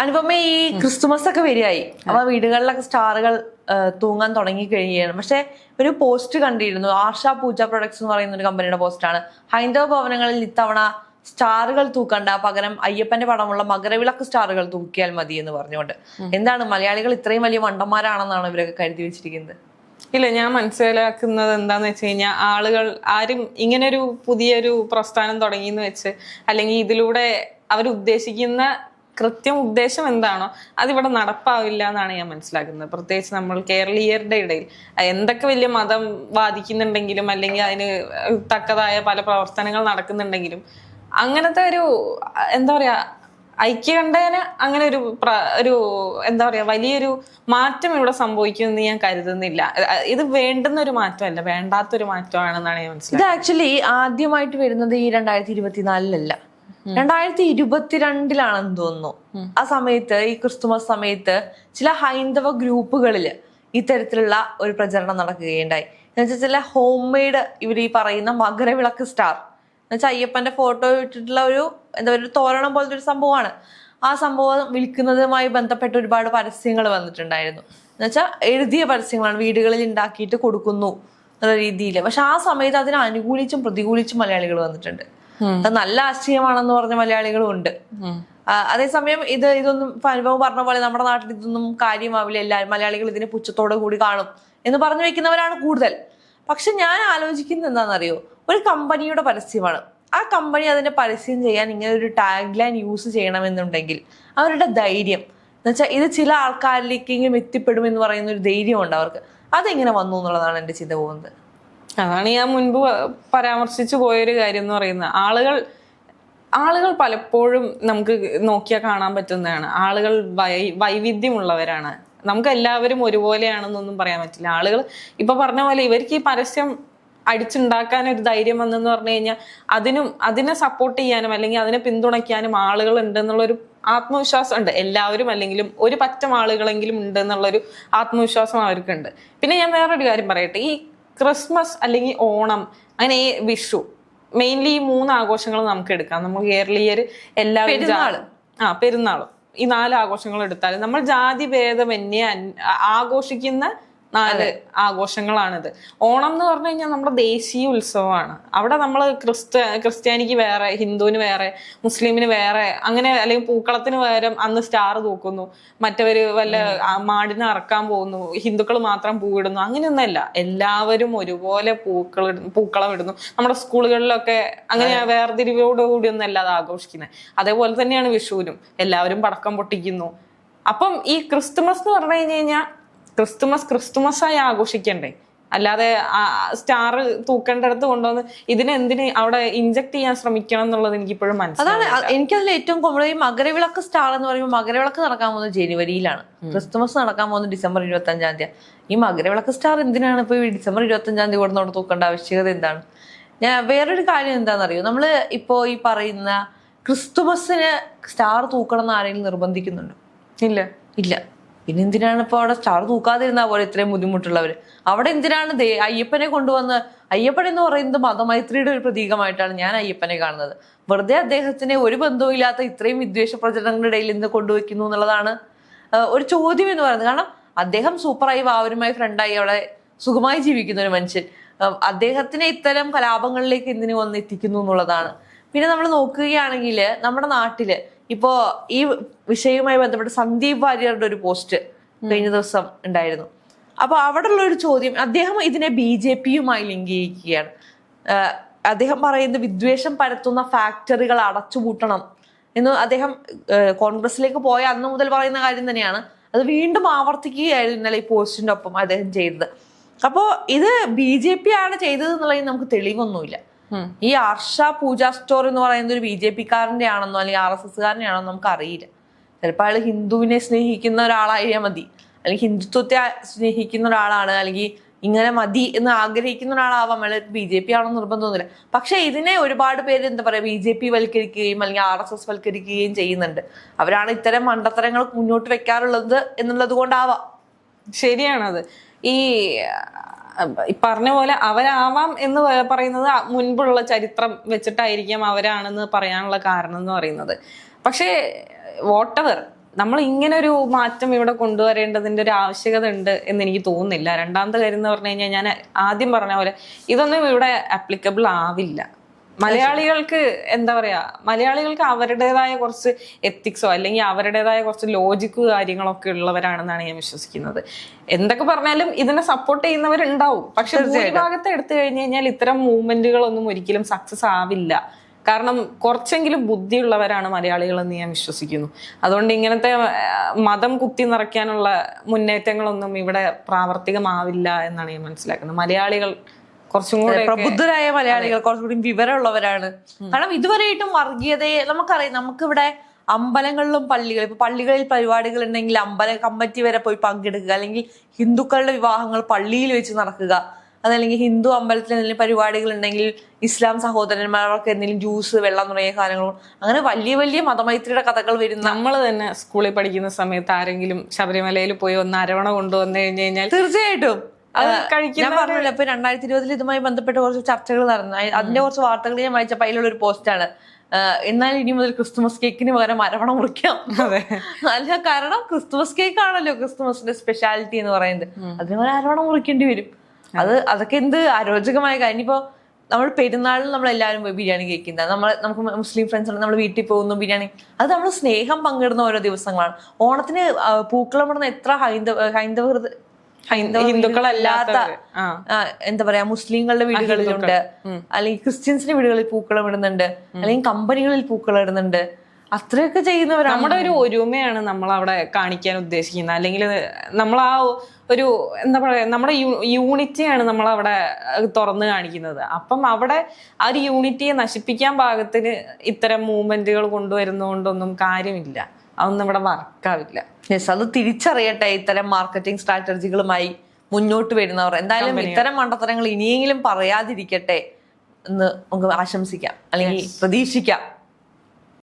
അനുപമ ഈ ക്രിസ്തുമസ് ഒക്കെ വരികയായി. അപ്പൊ വീടുകളിലൊക്കെ സ്റ്റാറുകൾ തൂങ്ങാൻ തുടങ്ങി കഴിയുകയാണ് പക്ഷെ ഒരു പോസ്റ്റ് കണ്ടിരുന്നു. ആർഷ പൂജ പ്രൊഡക്ട്സ് എന്ന് പറയുന്ന ഒരു കമ്പനിയുടെ പോസ്റ്റാണ്. ഹൈന്ദവ ഭവനങ്ങളിൽ ഇത്തവണ സ്റ്റാറുകൾ തൂക്കണ്ട പകരം അയ്യപ്പന്റെ പടമുള്ള മകരവിളക്ക് സ്റ്റാറുകൾ തൂക്കിയാൽ മതി എന്ന് പറഞ്ഞുകൊണ്ട് എന്താണ്? മലയാളികൾ ഇത്രയും വലിയ മണ്ടന്മാരാണെന്നാണ് ഇവരൊക്കെ കരുതി വെച്ചിരിക്കുന്നത് ഇല്ല ഞാൻ മനസ്സിലാക്കുന്നത് എന്താന്ന് വെച്ച് കഴിഞ്ഞാൽ ആളുകൾ ആരും ഇങ്ങനൊരു പുതിയൊരു പ്രസ്ഥാനം തുടങ്ങിയെന്ന് വെച്ച് അല്ലെങ്കിൽ ഇതിലൂടെ അവരുദ്ദേശിക്കുന്ന കൃത്യം ഉദ്ദേശം എന്താണോ അതിവിടെ നടപ്പാവില്ല എന്നാണ് ഞാൻ മനസ്സിലാക്കുന്നത്. പ്രത്യേകിച്ച് നമ്മൾ കേരളീയരുടെ ഇടയിൽ എന്തൊക്കെ വലിയ മതം വാദിക്കുന്നുണ്ടെങ്കിലും അല്ലെങ്കിൽ അതിന് തക്കതായ പല പ്രവർത്തനങ്ങൾ നടക്കുന്നുണ്ടെങ്കിലും അങ്ങനത്തെ ഒരു എന്താ പറയാ ഐക്യകണ്ഠേന അങ്ങനെ ഒരു ഒരു എന്താ പറയാ വലിയൊരു മാറ്റം ഇവിടെ സംഭവിക്കുമെന്ന് ഞാൻ കരുതുന്നില്ല. ഇത് വേണ്ടുന്ന ഒരു മാറ്റമല്ല വേണ്ടാത്തൊരു മാറ്റമാണെന്നാണ് ഞാൻ മനസ്സിലാക്കുന്നത്. ഇത് ആക്ച്വലി ആദ്യമായിട്ട് വരുന്നത് ഈ രണ്ടായിരത്തി ഇരുപത്തിനാലിലല്ല. രണ്ടായിരത്തി ഇരുപത്തിരണ്ടിലാണെന്ന് തോന്നുന്നു. ആ സമയത്ത് ഈ ക്രിസ്തുമസ് സമയത്ത് ചില ഹൈന്ദവ ഗ്രൂപ്പുകളിൽ ഇത്തരത്തിലുള്ള ഒരു പ്രചരണം നടക്കുകയുണ്ടായി. എന്നുവെച്ചാൽ ചില ഹോം മെയ്ഡ് ഇവർ ഈ പറയുന്ന മകരവിളക്ക് സ്റ്റാർ. എന്നുവെച്ചാൽ അയ്യപ്പന്റെ ഫോട്ടോ ഇട്ടിട്ടുള്ള ഒരു എന്താ പറയുക തോരണം പോലത്തെ ഒരു സംഭവമാണ്. ആ സംഭവം വിൽക്കുന്നതുമായി ബന്ധപ്പെട്ട് ഒരുപാട് പരസ്യങ്ങൾ വന്നിട്ടുണ്ടായിരുന്നു. എന്നുവെച്ചാൽ എഴുതിയ പരസ്യങ്ങളാണ് വീടുകളിൽ ഉണ്ടാക്കിയിട്ട് കൊടുക്കുന്നു എന്നുള്ള രീതിയിൽ പക്ഷെ ആ സമയത്ത് അതിനെ അനുകൂലിച്ചും പ്രതികൂലിച്ചും മലയാളികൾ വന്നിട്ടുണ്ട്. അത് നല്ല ആശയമാണെന്ന് പറഞ്ഞ മലയാളികളും ഉണ്ട്. അതേസമയം ഇത് ഇതൊന്നും അനുഭവം പറഞ്ഞ പോലെ നമ്മുടെ നാട്ടിൽ ഇതൊന്നും കാര്യമാവില്ല. എല്ലാവരും മലയാളികൾ ഇതിനെ പുച്ഛത്തോടെ കൂടി കാണും എന്ന് പറഞ്ഞു വെക്കുന്നവരാണ് കൂടുതൽ. പക്ഷെ ഞാൻ ആലോചിക്കുന്നത് എന്താണെന്നറിയോ? ഒരു കമ്പനിയുടെ പരസ്യമാണ്. ആ കമ്പനി അതിന്റെ പരസ്യം ചെയ്യാൻ ഇങ്ങനെ ഒരു ടാഗ് ലൈൻ യൂസ് ചെയ്യണമെന്നുണ്ടെങ്കിൽ അവരുടെ ധൈര്യം എന്നുവെച്ചാൽ ഇത് ചില ആൾക്കാരിലേക്കെങ്കിലും എത്തിപ്പെടും എന്ന് പറയുന്ന ഒരു ധൈര്യമുണ്ട് അവർക്ക്. അതെങ്ങനെ വന്നു എന്നുള്ളതാണ് എന്റെ ചിന്ത പോകുന്നത്. അതാണ് ഞാൻ മുൻപ് പരാമർശിച്ചു പോയൊരു കാര്യം എന്ന് പറയുന്നത്. ആളുകൾ ആളുകൾ പലപ്പോഴും നമുക്ക് നോക്കിയാൽ കാണാൻ പറ്റുന്നതാണ്. ആളുകൾ വൈ വൈവിധ്യമുള്ളവരാണ്. നമുക്ക് എല്ലാവരും ഒരുപോലെയാണെന്നൊന്നും പറയാൻ പറ്റില്ല. ആളുകൾ ഇപ്പൊ പറഞ്ഞ പോലെ ഇവർക്ക് ഈ പരസ്യം അടിച്ചുണ്ടാക്കാൻ ഒരു ധൈര്യം വന്നെന്ന് പറഞ്ഞു കഴിഞ്ഞാൽ അതിനും അതിനെ സപ്പോർട്ട് ചെയ്യാനും അല്ലെങ്കിൽ അതിനെ പിന്തുണയ്ക്കാനും ആളുകൾ ഉണ്ട് എന്നുള്ളൊരു ആത്മവിശ്വാസം ഉണ്ട്. എല്ലാവരും അല്ലെങ്കിലും ഒരു പറ്റം ആളുകളെങ്കിലും ഉണ്ട് എന്നുള്ളൊരു ആത്മവിശ്വാസം അവർക്കുണ്ട്. പിന്നെ ഞാൻ വേറൊരു കാര്യം പറയട്ടെ. ഈ ക്രിസ്മസ് അല്ലെങ്കിൽ ഓണം അങ്ങനെ വിഷു മെയിൻലി ഈ മൂന്ന് ആഘോഷങ്ങൾ നമുക്ക് എടുക്കാം നമ്മൾ കേരളീയർ എല്ലാവരും. ആ പെരുന്നാളും ഈ നാല് ആഘോഷങ്ങൾ എടുത്താൽ നമ്മൾ ജാതി ഭേദമന്യേ ആഘോഷിക്കുന്ന നാല് ആഘോഷങ്ങളാണിത്. ഓണം എന്ന് പറഞ്ഞു കഴിഞ്ഞാൽ നമ്മുടെ ദേശീയ ഉത്സവമാണ്. അവിടെ നമ്മൾ ക്രിസ്ത്യ ക്രിസ്ത്യാനിക്ക് വേറെ ഹിന്ദുവിന് വേറെ മുസ്ലിമിന് വേറെ അങ്ങനെ അല്ലെങ്കിൽ പൂക്കളത്തിന് പകരം അന്ന് സ്റ്റാർ തൂക്കുന്നു. മറ്റവര് വല്ല മാടിനെ അറക്കാൻ പോകുന്നു. ഹിന്ദുക്കൾ മാത്രം പൂവിടുന്നു. അങ്ങനെയൊന്നുമല്ല. എല്ലാവരും ഒരുപോലെ പൂക്കൾ പൂക്കളം ഇടുന്നു നമ്മുടെ സ്കൂളുകളിലൊക്കെ അങ്ങനെ വേർതിരിവോടുകൂടി ഒന്നും അത് ആഘോഷിക്കുന്നത് അതേപോലെ തന്നെയാണ് വിഷുവിനും. എല്ലാവരും പടക്കം പൊട്ടിക്കുന്നു. അപ്പം ഈ ക്രിസ്തുമസ് എന്ന് പറഞ്ഞു കഴിഞ്ഞു കഴിഞ്ഞാൽ ക്രിസ്തുമസ് ക്രിസ്തുമസ് ആയി ആഘോഷിക്കണ്ടേ? അല്ലാതെ ആ സ്റ്റാർ തൂക്കേണ്ടടുത്ത് കൊണ്ടുവന്ന് ഇതിനെ എന്തിന് അവിടെ ഇഞ്ചക്ട് ചെയ്യാൻ ശ്രമിക്കണം എന്നുള്ളത് എനിക്ക് ഇപ്പോഴും അതാണ് മനസ്സിലായി അ- എനിക്കതിൽ ഏറ്റവും കൂടുതൽ ഈ മകരവിളക്ക് സ്റ്റാർ എന്ന് പറയുമ്പോൾ മകരവിളക്ക് നടക്കാൻ പോകുന്നത് ജനുവരിയിലാണ്. ക്രിസ്തുമസ് നടക്കാൻ പോകുന്നത് ഡിസംബർ ഇരുപത്തി അഞ്ചാം തീയതി. ഈ മകരവിളക്ക് സ്റ്റാർ എന്തിനാണ് ഇപ്പൊ ഈ ഡിസംബർ ഇരുപത്തി അഞ്ചാം തീയതി കൊടുത്തോണ്ട് തൂക്കേണ്ട ആവശ്യകത എന്താണ്? ഞാൻ വേറൊരു കാര്യം എന്താണെന്നറിയോ? നമ്മൾ ഇപ്പോ ഈ പറയുന്ന ക്രിസ്തുമസിന് സ്റ്റാർ തൂക്കണം എന്ന് ആരെങ്കിലും നിർബന്ധിക്കുന്നുണ്ടോ? ഇല്ല. ഇല്ല. പിന്നെ എന്തിനാണ് ഇപ്പൊ അവിടെ സ്റ്റാർ തൂക്കാതിരുന്നാ പോലെ ഇത്രയും ബുദ്ധിമുട്ടുള്ളവര്? അവിടെ എന്തിനാണ് ദേ അയ്യപ്പനെ കൊണ്ടുവന്ന് അയ്യപ്പൻ എന്ന് പറയുന്നത് മതമൈത്രിയുടെ ഒരു പ്രതീകമായിട്ടാണ് ഞാൻ അയ്യപ്പനെ കാണുന്നത്. വെറുതെ അദ്ദേഹത്തിന് ഒരു ബന്ധവും ഇല്ലാത്ത ഇത്രയും വിദ്വേഷ പ്രചരണങ്ങളുടെ ഇടയിൽ ഇന്ന് കൊണ്ടുവയ്ക്കുന്നു എന്നുള്ളതാണ് ഒരു ചോദ്യം എന്ന് പറയുന്നത്. കാരണം അദ്ദേഹം സൂപ്പറായി വാവരുമായി ഫ്രണ്ടായി അവിടെ സുഖമായി ജീവിക്കുന്ന ഒരു മനുഷ്യൻ. അദ്ദേഹത്തിനെ ഇത്തരം കലാപങ്ങളിലേക്ക് എന്തിനു വന്ന് എത്തിക്കുന്നു എന്നുള്ളതാണ്. പിന്നെ നമ്മൾ നോക്കുകയാണെങ്കിൽ നമ്മുടെ നാട്ടിൽ ഇപ്പോ ഈ വിഷയവുമായി ബന്ധപ്പെട്ട് സന്ദീപ് വാര്യരുടെ ഒരു പോസ്റ്റ് കഴിഞ്ഞ ദിവസം ഉണ്ടായിരുന്നു. അപ്പൊ അവിടെയുള്ള ഒരു ചോദ്യം അദ്ദേഹം ഇതിനെ ബി ജെ പിയുമായി ലിങ്ക് ചെയ്യിക്കുകയാണ്. അദ്ദേഹം പറയുന്നത് വിദ്വേഷം പരത്തുന്ന ഫാക്ടറികൾ അടച്ചുപൂട്ടണം എന്ന് അദ്ദേഹം കോൺഗ്രസിലേക്ക് പോയ അന്ന് മുതൽ പറയുന്ന കാര്യം തന്നെയാണ്. അത് വീണ്ടും ആവർത്തിക്കുകയായിരുന്നു ഇന്നലെ ഈ പോസ്റ്റിന്റെ ഒപ്പം അദ്ദേഹം ചെയ്തത്. അപ്പോ ഇത് ബി ജെ പി ആണ് ചെയ്തത് എന്നുള്ളതിന് നമുക്ക് തെളിവൊന്നുമില്ല. ഈ ആർഷ പൂജ സ്റ്റോർ എന്ന് പറയുന്നത് ഒരു ബി ജെ പിക്കാരന്റെ ആണെന്നോ അല്ലെങ്കിൽ ആർ എസ് എസ്കാരനെ ആണെന്നോ നമുക്ക് അറിയില്ല ചിലപ്പോൾ അയാൾ ഹിന്ദുവിനെ സ്നേഹിക്കുന്ന ഒരാളായാൽ മതി. അല്ലെങ്കിൽ ഹിന്ദുത്വത്തെ സ്നേഹിക്കുന്ന ഒരാളാണ് അല്ലെങ്കിൽ ഇങ്ങനെ മതി എന്ന് ആഗ്രഹിക്കുന്ന ഒരാളാവാം അയാൾ ബി ജെ പി ആണെന്ന് നിർബന്ധമൊന്നുമില്ല പക്ഷെ ഇതിനെ ഒരുപാട് പേര് എന്താ പറയുക ബി ജെ പി വൽക്കരിക്കുകയും അല്ലെങ്കിൽ ആർ എസ് എസ് വൽക്കരിക്കുകയും ചെയ്യുന്നുണ്ട്. അവരാണ് ഇത്തരം മണ്ടത്തരങ്ങൾ മുന്നോട്ട് വെക്കാറുള്ളത് എന്നുള്ളത് കൊണ്ടാവാം. ശരിയാണത്. ഈ പറഞ്ഞ പോലെ അവരാവാം എന്ന് പറയുന്നത് മുൻപുള്ള ചരിത്രം വെച്ചിട്ടായിരിക്കാം അവരാണെന്ന് പറയാനുള്ള കാരണം എന്ന് പറയുന്നത്. പക്ഷേ വോട്ടവർ നമ്മൾ ഇങ്ങനെ ഒരു മാറ്റം ഇവിടെ കൊണ്ടുവരേണ്ടതിന്റെ ഒരു ആവശ്യകത ഉണ്ട് എന്ന് എനിക്ക് തോന്നുന്നില്ല. രണ്ടാമത്തെ കാര്യം എന്ന് പറഞ്ഞു കഴിഞ്ഞാൽ ഞാൻ ആദ്യം പറഞ്ഞ പോലെ ഇതൊന്നും ഇവിടെ ആപ്ലിക്കബിൾ ആവില്ല. മലയാളികൾക്ക് എന്താ പറയാ മലയാളികൾക്ക് അവരുടേതായ കുറച്ച് എത്തിക്സോ അല്ലെങ്കിൽ അവരുടേതായ കുറച്ച് ലോജിക്ക് കാര്യങ്ങളൊക്കെ ഉള്ളവരാണെന്നാണ് ഞാൻ വിശ്വസിക്കുന്നത്. എന്തൊക്കെ പറഞ്ഞാലും ഇതിനെ സപ്പോർട്ട് ചെയ്യുന്നവരുണ്ടാവും. പക്ഷെ ഭൂരിഭാഗത്തെ എടുത്തു കഴിഞ്ഞു കഴിഞ്ഞാൽ ഇത്തരം മൂവ്മെന്റുകളൊന്നും ഒരിക്കലും സക്സസ് ആവില്ല. കാരണം കുറച്ചെങ്കിലും ബുദ്ധിയുള്ളവരാണ് മലയാളികൾ എന്ന് ഞാൻ വിശ്വസിക്കുന്നു. അതുകൊണ്ട് ഇങ്ങനത്തെ മതം കുത്തി നിറയ്ക്കാനുള്ള മുന്നേറ്റങ്ങളൊന്നും ഇവിടെ പ്രാവർത്തികമാവില്ല എന്നാണ് ഞാൻ മനസ്സിലാക്കുന്നത്. മലയാളികൾ കുറച്ചും കൂടെ പ്രബുദ്ധരായ മലയാളികൾ കുറച്ചുകൂടി വിവരമുള്ളവരാണ്. കാരണം ഇതുവരെയായിട്ടും വർഗീയതയെ നമുക്കറിയാം. നമുക്കിവിടെ അമ്പലങ്ങളിലും പള്ളികൾ ഇപ്പൊ പള്ളികളിൽ പരിപാടികൾ ഉണ്ടെങ്കിൽ അമ്പല കമ്മിറ്റി വരെ പോയി പങ്കെടുക്കുക. അല്ലെങ്കിൽ ഹിന്ദുക്കളുടെ വിവാഹങ്ങൾ പള്ളിയിൽ വെച്ച് നടക്കുക. അതല്ലെങ്കിൽ ഹിന്ദു അമ്പലത്തിൽ എന്തെങ്കിലും പരിപാടികൾ ഉണ്ടെങ്കിൽ ഇസ്ലാം സഹോദരന്മാർക്ക് എന്തെങ്കിലും ജ്യൂസ് വെള്ളം തുടങ്ങിയ കാര്യങ്ങളും അങ്ങനെ വലിയ വലിയ മതമൈത്രിയുടെ കഥകൾ വരുന്ന നമ്മൾ തന്നെ സ്കൂളിൽ പഠിക്കുന്ന സമയത്ത് ആരെങ്കിലും ശബരിമലയിൽ പോയി ഒന്ന് അരവണ കൊണ്ടുവന്നു കഴിഞ്ഞു കഴിഞ്ഞാൽ തീർച്ചയായിട്ടും. ഞാൻ പറഞ്ഞില്ല ഇപ്പൊ രണ്ടായിരത്തി ഇരുപതിൽ ഇതുമായി ബന്ധപ്പെട്ട കുറച്ച് ചർച്ചകൾ നടന്നു. അതിന്റെ കുറച്ച് വാർത്തകൾ ഞാൻ വായിച്ചപ്പോ അതിലുള്ള ഒരു പോസ്റ്റാണ് എന്നാൽ ഇനി മുതൽ ക്രിസ്തുമസ് കേക്കിന് പകരം അരവണ മുറിക്കാം. അതെ. അല്ല കാരണം ക്രിസ്തുമസ് കേക്ക് ആണല്ലോ ക്രിസ്തുമസിന്റെ സ്പെഷ്യാലിറ്റി എന്ന് പറയുന്നത്. അതിന് പോലെ അരവണ മുറിക്കേണ്ടി വരും. അത് അതൊക്കെ എന്ത് അരോചകമായ കാര്യം. ഇനിയിപ്പോ നമ്മൾ പെരുന്നാളിൽ നമ്മൾ എല്ലാവരും പോയി ബിരിയാണി കഴിക്കുന്ന നമ്മൾ നമുക്ക് മുസ്ലിം ഫ്രണ്ട്സ് ഉണ്ട് നമ്മൾ വീട്ടിൽ പോകുന്നു ബിരിയാണി. അത് നമ്മൾ സ്നേഹം പങ്കിടുന്ന ഓരോ ദിവസങ്ങളാണ്. ഓണത്തിന് പൂക്കളം ഇടുന്ന എത്ര ഹൈന്ദവ ഹൈന്ദവ ഹിന്ദുക്കളല്ലാത്ത എന്താ പറയാ മുസ്ലിങ്ങളുടെ വീടുകളിലുണ്ട്. അല്ലെങ്കിൽ ക്രിസ്ത്യൻസിന്റെ വീടുകളിൽ പൂക്കളം ഇടുന്നുണ്ട്. അല്ലെങ്കിൽ കമ്പനികളിൽ പൂക്കളം ഇടുന്നുണ്ട്. അത്രയൊക്കെ ചെയ്യുന്നവരാണ്. നമ്മുടെ ഒരു ഒരുമയാണ് നമ്മൾ അവിടെ കാണിക്കാൻ ഉദ്ദേശിക്കുന്നത്. അല്ലെങ്കിൽ നമ്മൾ ആ ഒരു എന്താ പറയാ നമ്മുടെ യൂണിറ്റിയാണ് നമ്മൾ അവിടെ തുറന്ന് കാണിക്കുന്നത്. അപ്പം അവിടെ ആ ഒരു യൂണിറ്റിയെ നശിപ്പിക്കാൻ പാകത്തിന് ഇത്തരം മൂവ്മെന്റുകൾ കൊണ്ടുവരുന്നതുകൊണ്ടൊന്നും കാര്യമില്ല. അതൊന്നും ഇവിടെ വർക്കാവില്ല യെസ് അത് തിരിച്ചറിയട്ടെ ഇത്തരം മാർക്കറ്റിംഗ് സ്ട്രാറ്റജികളുമായി മുന്നോട്ട് വരുന്നവർ. എന്തായാലും ഇത്തരം മണ്ടത്തരങ്ങൾ ഇനിയെങ്കിലും പറയാതിരിക്കട്ടെ എന്ന് നമുക്ക് ആശംസിക്കാം. അല്ലെങ്കിൽ പ്രതീക്ഷിക്കാം.